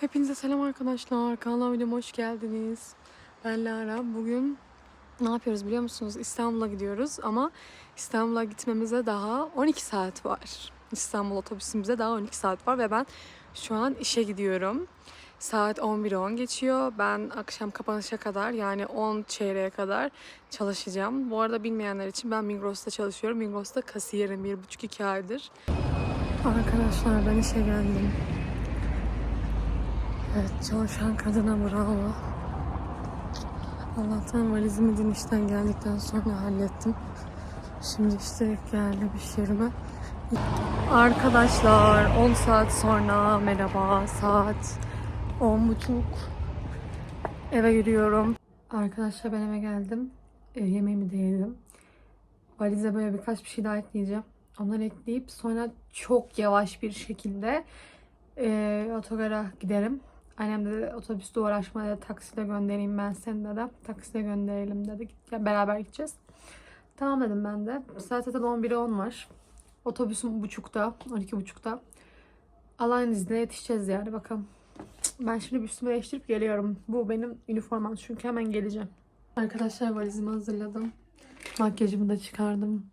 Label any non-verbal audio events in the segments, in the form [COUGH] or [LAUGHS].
Hepinize selam arkadaşlar. Kanalıma videoma hoş geldiniz. Ben Lara. Bugün ne yapıyoruz biliyor musunuz? İstanbul'a gidiyoruz ama İstanbul'a gitmemize daha 12 saat var. İstanbul otobüsümüze daha 12 saat var ve ben şu an işe gidiyorum. Saat 11.10 geçiyor. Ben akşam kapanışa kadar yani 10 çeyreğe kadar çalışacağım. Bu arada bilmeyenler için ben Migros'ta çalışıyorum. Migros'ta kasiyerim 1,5-2 aydır. Arkadaşlar ben işe geldim. Evet çalışan kadına bravo. Allah'tan valizimi dün işten geldikten sonra hallettim. Şimdi işte geldi bir yerime. Arkadaşlar 10 saat sonra merhaba saat 10 buçuk eve yürüyorum. Arkadaşlar ben eve geldim. E, yemeğimi de yedim. Valize böyle birkaç bir şey daha ekleyeceğim. Onları ekleyip sonra çok yavaş bir şekilde e, otogara giderim. Annem de otobüste uğraşma dedi. Taksiyle göndereyim ben seni dedi. Taksiyle gönderelim dedi. Ya beraber gideceğiz. Tamam dedim ben de. Saat zaten 11'e 10 var. Otobüsüm buçukta, 12 buçukta. Allah'ın izniyle yetişeceğiz yani bakalım. Ben şimdi bir üstümü değiştirip geliyorum. Bu benim üniformam çünkü hemen geleceğim. Arkadaşlar valizimi hazırladım. Makyajımı da çıkardım.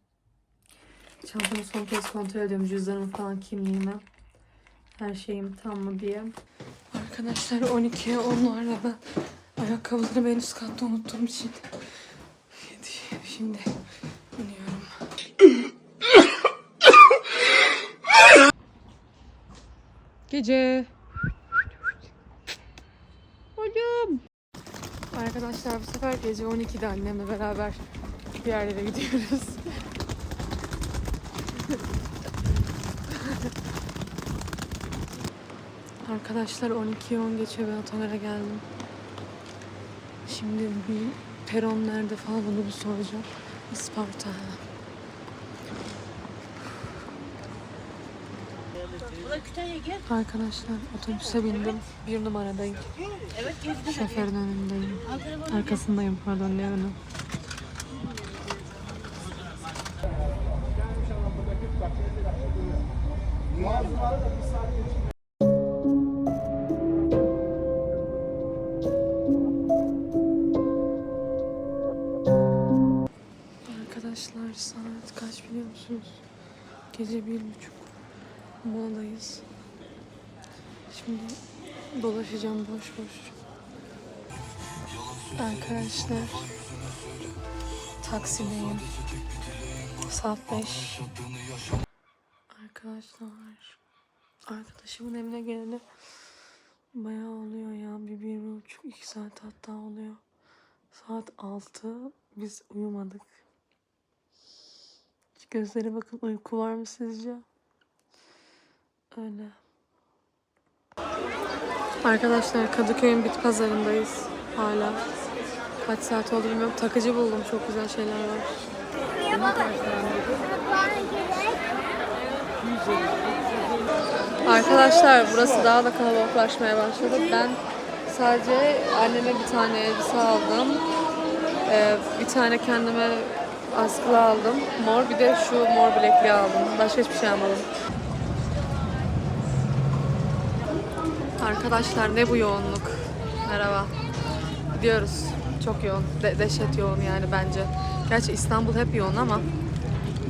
Çantamı son kez kontrol ediyorum. Cüzdanımı falan kimliğimi. Her şeyim tam mı diye. Arkadaşlar 12'ye 10 var ve ben ayakkabılarımı en üst katta unuttuğum için şimdi iniyorum. Gece. Oğlum. Arkadaşlar bu sefer gece 12'de annemle beraber bir yerlere gidiyoruz. Arkadaşlar 12'ye 10 geçiyor ben otogara geldim. Şimdi bir peron nerede falan onu bir soracağım. Isparta. Arkadaşlar otobüse bindim. Bir numaradayım. Şoförün önündeyim. Arkasındayım pardon ne önü. Arkadaşlar Gece bir buçuk. Moladayız. Şimdi dolaşacağım boş boş. Arkadaşlar taksideyim. Saat 5. Arkadaşlar arkadaşımın evine geleli bayağı oluyor ya. Bir, bir buçuk, iki saat hatta oluyor. Saat 6. Biz uyumadık. Gözlere bakın uyku var mı sizce? Öyle. Arkadaşlar Kadıköy'ün bit pazarındayız hala. Kaç saat oldu bilmiyorum. Takıcı buldum. Çok güzel şeyler var. Arkadaşlar burası daha da kalabalıklaşmaya başladı. Ben sadece anneme bir tane elbise aldım. Ee, bir tane kendime askılı aldım. Mor bir de şu mor bilekliği aldım. Başka hiçbir şey almadım. Arkadaşlar ne bu yoğunluk? Merhaba. Gidiyoruz. Çok yoğun. De- dehşet yoğun yani bence. Gerçi İstanbul hep yoğun ama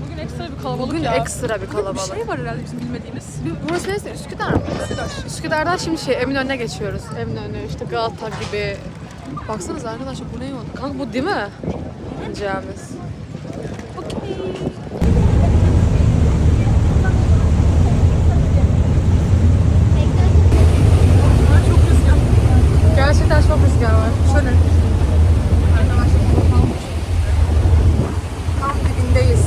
Bugün ekstra bir kalabalık bugün ya. ekstra bir kalabalık. Bir şey var herhalde bizim bilmediğimiz. Burası neresi? Üsküdar mı? Üsküdar. Üsküdar'dan şimdi şey Eminönü'ne geçiyoruz. Eminönü işte Galata gibi. Baksanıza arkadaşlar bu ne yoğun? Kanka bu değil mi? Camiz. Gerçekten çok rüzgar var. Şöyle. Tam dibindeyiz.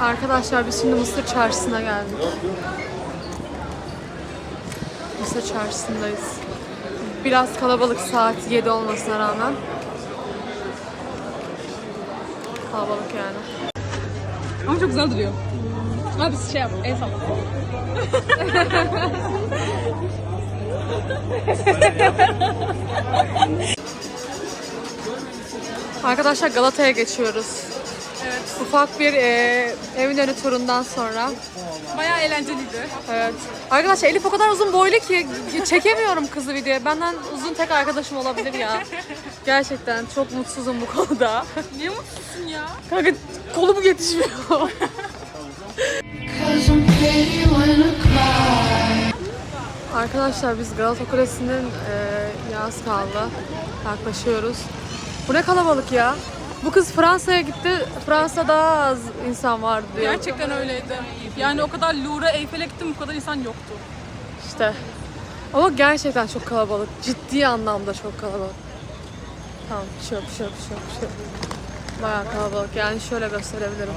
Arkadaşlar biz şimdi Mısır Çarşısı'na geldik. Mısır Çarşısı'ndayız. Biraz kalabalık saat 7 olmasına rağmen. Kalabalık yani. Ama çok güzel duruyor. Abi şey yap, el salla. Arkadaşlar Galata'ya geçiyoruz. Evet. Ufak bir e, evin önü turundan sonra. Bayağı eğlenceliydi. Evet. Arkadaşlar Elif o kadar uzun boylu ki çekemiyorum kızı videoya. Benden uzun tek arkadaşım olabilir ya. [LAUGHS] Gerçekten çok mutsuzum bu konuda. Niye mutsuzsun ya? Kanka kolum yetişmiyor. Arkadaşlar biz Galata Kulesi'nin e, yaz kaldı. Yaklaşıyoruz. Bu ne kalabalık ya. Bu kız Fransa'ya gitti. Fransa'da daha az insan vardı diyor. Gerçekten öyleydi. Yani o kadar Louvre'a, Eyfel'e gittim bu kadar insan yoktu. İşte. Ama gerçekten çok kalabalık. Ciddi anlamda çok kalabalık. Tamam, bir şey yok, bir şey yok, bir şey yok, bir şey yok. Bayağı kalabalık. Yani şöyle gösterebilirim.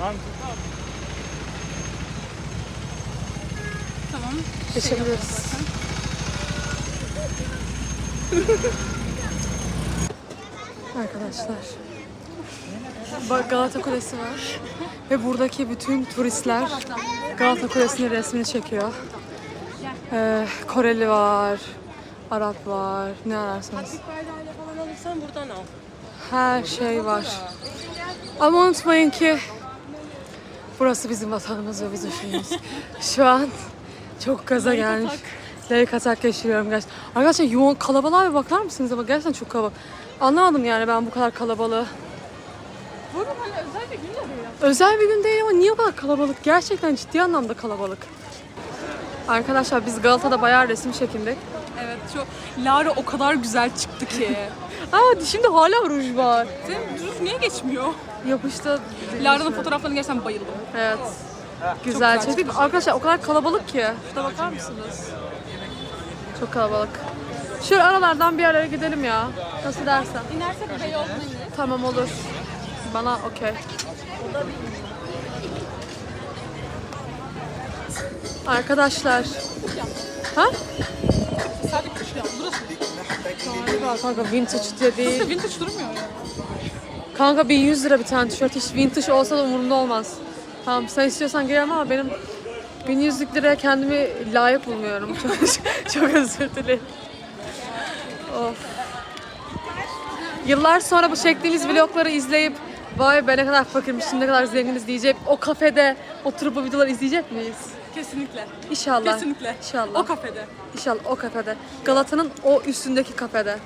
Tamam. Geçebiliriz. Arkadaşlar. Bak Galata Kulesi var. Ve buradaki bütün turistler Galata Kulesi'nin resmini çekiyor. Ee, Koreli var, Arap var, ne ararsanız. Falan alırsan buradan al. Her şey var. Ama unutmayın ki burası bizim vatanımız ve bizim şeyimiz. Şu an çok gaza gelmiş. Layık atak geçiriyorum gerçekten. Arkadaşlar yoğun kalabalığa bir bakar mısınız ama gerçekten çok kalabalık. Anlamadım yani ben bu kadar kalabalığı. Burada hani özel bir gün oluyor. Özel bir gün değil ama niye o kadar kalabalık? Gerçekten ciddi anlamda kalabalık. Arkadaşlar biz Galata'da bayağı resim çekindik. Evet çok. Lara o kadar güzel çıktı ki. [LAUGHS] Aa dişimde hala ruj var. Senin düz niye geçmiyor? Yapıştı. Lara'nın fotoğraflarını gerçekten bayıldım. Evet. Güzel güzel çektik. Arkadaşlar o kadar kalabalık ki. Şurada bakar mısınız? Çok kalabalık. Şu aralardan bir araya gidelim ya. Nasıl dersen. İnersek Beyoğlu'na ineriz. Tamam olur. Bana okey. Arkadaşlar. Ha? Sadece kış ya. Burası. Galiba kanka vintage diye değil. Burası vintage durmuyor ya. Kanka 1100 lira bir tane tişört. Hiç vintage olsa da umurumda olmaz. Tamam sen istiyorsan giyerim ama benim 1100'lük liraya kendimi layık bulmuyorum. [LAUGHS] Çok, çok özür dilerim. Of. Yıllar sonra bu çektiğimiz vlogları izleyip vay be ne kadar fakirmişim ne kadar zenginiz diyecek. O kafede oturup bu videoları izleyecek miyiz? Kesinlikle. İnşallah. Kesinlikle. İnşallah. O kafede. İnşallah o kafede. Galata'nın o üstündeki kafede.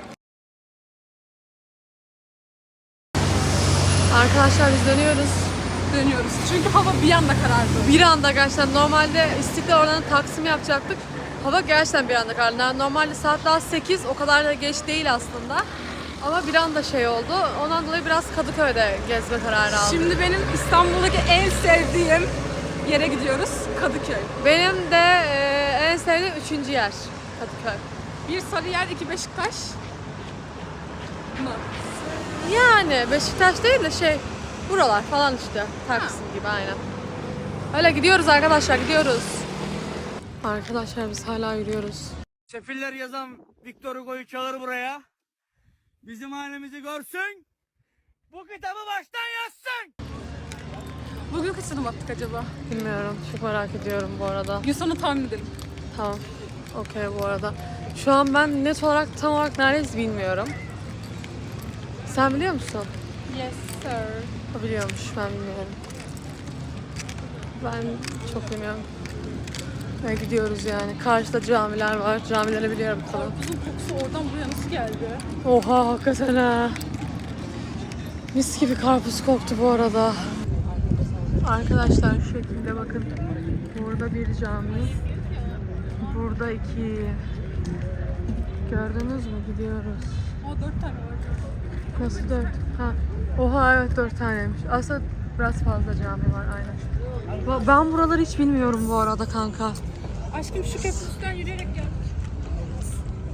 Arkadaşlar biz dönüyoruz. Dönüyoruz. Çünkü hava bir anda karardı. Bir anda gerçekten normalde İstiklal oradan Taksim yapacaktık. Hava gerçekten bir anda karardı. Yani normalde saat daha 8 o kadar da geç değil aslında. Ama bir anda şey oldu. Ondan dolayı biraz Kadıköy'de gezme kararı aldım. Şimdi benim İstanbul'daki en sevdiğim yere gidiyoruz. Kadıköy. Benim de e, en sevdiğim üçüncü yer Kadıköy. Bir Sarıyer, iki Beşiktaş. Mı? Yani Beşiktaş değil de şey buralar falan işte Taksim gibi aynen. Öyle gidiyoruz arkadaşlar gidiyoruz. Arkadaşlar biz hala yürüyoruz. Sefiller yazan Victor Hugo'yu çağır buraya. Bizim halimizi görsün. Bu kitabı baştan yazsın. Bugün kaç adım attık acaba? Bilmiyorum çok merak ediyorum bu arada. Gün sonu tahmin edelim. Tamam. Okey bu arada. Şu an ben net olarak tam olarak neredeyiz bilmiyorum. Sen biliyor musun? Yes sir. O biliyormuş ben bilmiyorum. Ben çok bilmiyorum. Ve gidiyoruz yani. Karşıda camiler var. Camileri biliyorum tabii. Karpuzun kokusu oradan buraya nasıl geldi? Oha hakikaten ha. Mis gibi karpuz koktu bu arada. Arkadaşlar şu şekilde bakın. Burada bir cami. Burada iki. Gördünüz mü? Gidiyoruz. Aa dört tane var. Nasıl dört? Ha. Oha evet dört taneymiş. Aslında biraz fazla cami var aynen. Ben buraları hiç bilmiyorum bu arada kanka. Aşkım şu köprüsünden yürüyerek gel.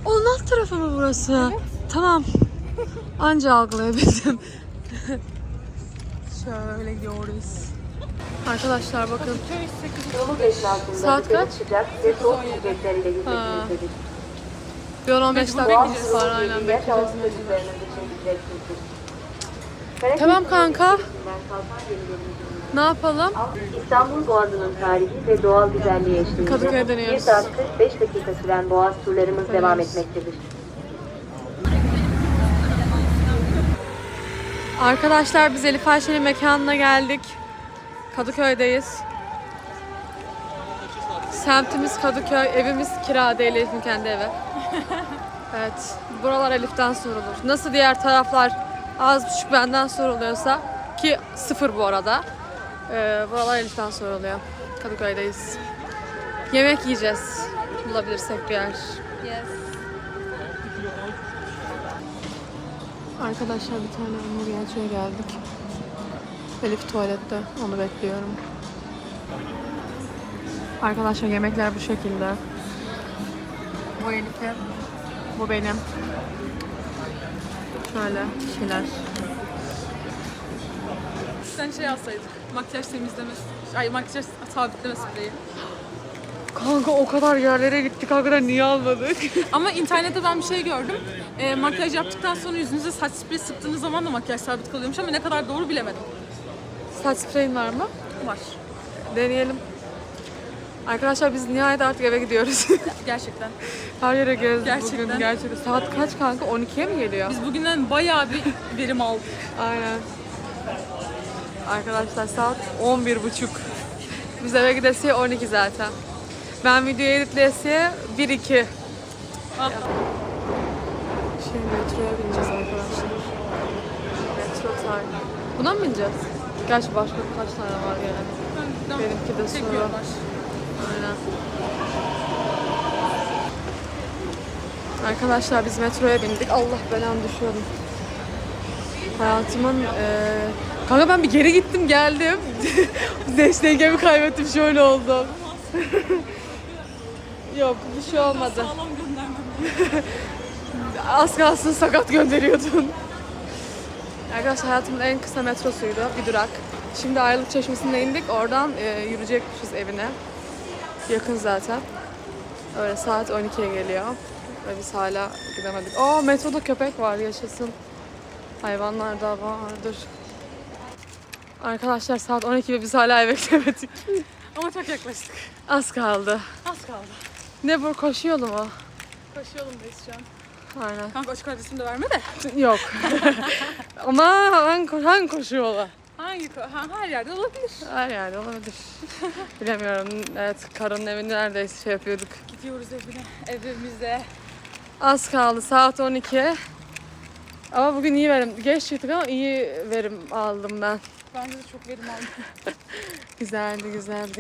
Onun alt tarafı mı burası? Tamam. Anca algılayabildim. [LAUGHS] Şöyle gidiyoruz. Arkadaşlar bakın. Köy 8 Saat kaç? Ha. Bir 10-15 dakika var aynen bekleyeceğiz. Tamam kanka. Ne yapalım? İstanbul Boğazı'nın tarihi ve doğal güzelliği eşliğinde Kadıköy'e 1 dönüyoruz. saat 45 dakika süren boğaz turlarımız devam etmektedir. Arkadaşlar biz Elif Ayşe'nin mekanına geldik. Kadıköy'deyiz. Semtimiz Kadıköy, evimiz kira değil Elif'in kendi evi. [LAUGHS] evet, buralar Elif'ten sorulur. Nasıl diğer taraflar az buçuk benden soruluyorsa ki sıfır bu arada. Ee, buralar Elif'ten soruluyor. Kadıköy'deyiz. Yemek yiyeceğiz. Bulabilirsek bir yer. Yes. Arkadaşlar bir tane hamburgerciye geldik. Elif tuvalette. Onu bekliyorum. Arkadaşlar yemekler bu şekilde. Bu Elif'in. Bu benim. Şöyle şeyler. Sen şey alsaydık. Makyaj temizleme, ay makyaj sabitleme spreyi. Kanka o kadar yerlere gittik. Hakikaten niye almadık? [LAUGHS] Ama internette ben bir şey gördüm. E, makyaj yaptıktan sonra yüzünüze saç spreyi sıktığınız zaman da makyaj sabit kalıyormuş ama ne kadar doğru bilemedim. Saç spreyin var mı? Var. Deneyelim. Arkadaşlar biz nihayet artık eve gidiyoruz. [LAUGHS] Gerçekten. Her yere gezdik Gerçekten. bugün. Gerçekten. Saat kaç kanka? 12'ye mi geliyor? Biz bugünden bayağı bir verim aldık. Aynen. Arkadaşlar saat 11.30. Biz eve gidesiye 12 zaten. Ben videoyu editleyesiye 1-2. Ah. Şimdi metroya bineceğiz arkadaşlar. Metro time. Buna mı bineceğiz? Gerçi başka kaç tane var yani. Benimki de. Çekiyorlar. Aynen. Arkadaşlar biz metroya bindik. Allah belanı düşüyordum. Hayatımın eee Kanka ben bir geri gittim geldim. [LAUGHS] Zeş kaybettim şöyle oldu. [LAUGHS] Yok bir şey olmadı. [LAUGHS] Az kalsın sakat gönderiyordun. Arkadaşlar hayatımın en kısa metrosuydu. Bir durak. Şimdi Ayrılık Çeşmesi'ne indik. Oradan e, yürüyecekmişiz evine. Yakın zaten. Öyle saat 12'ye geliyor. Ve biz hala gidemedik. Aa metroda köpek var yaşasın. Hayvanlar da vardır. Arkadaşlar saat 12 ve biz hala eve gidemedik. [LAUGHS] Ama çok yaklaştık. Az kaldı. Az kaldı. Ne bu koşu yolu mu? Koşu yolundayız şu an. Aynen. Kanka açık adresimi de verme de. Yok. [LAUGHS] Ama hangi, hangi koşu yolu? Hangi ha, her yerde olabilir. Her yerde olabilir. Bilemiyorum. Evet, karının evini neredeyse şey yapıyorduk. Gidiyoruz evine, evimize. Az kaldı saat 12. Ama bugün iyi verim. Geç çıktık ama iyi verim aldım ben. Bence de çok verim aldım. [LAUGHS] Güzeldi, güzeldi.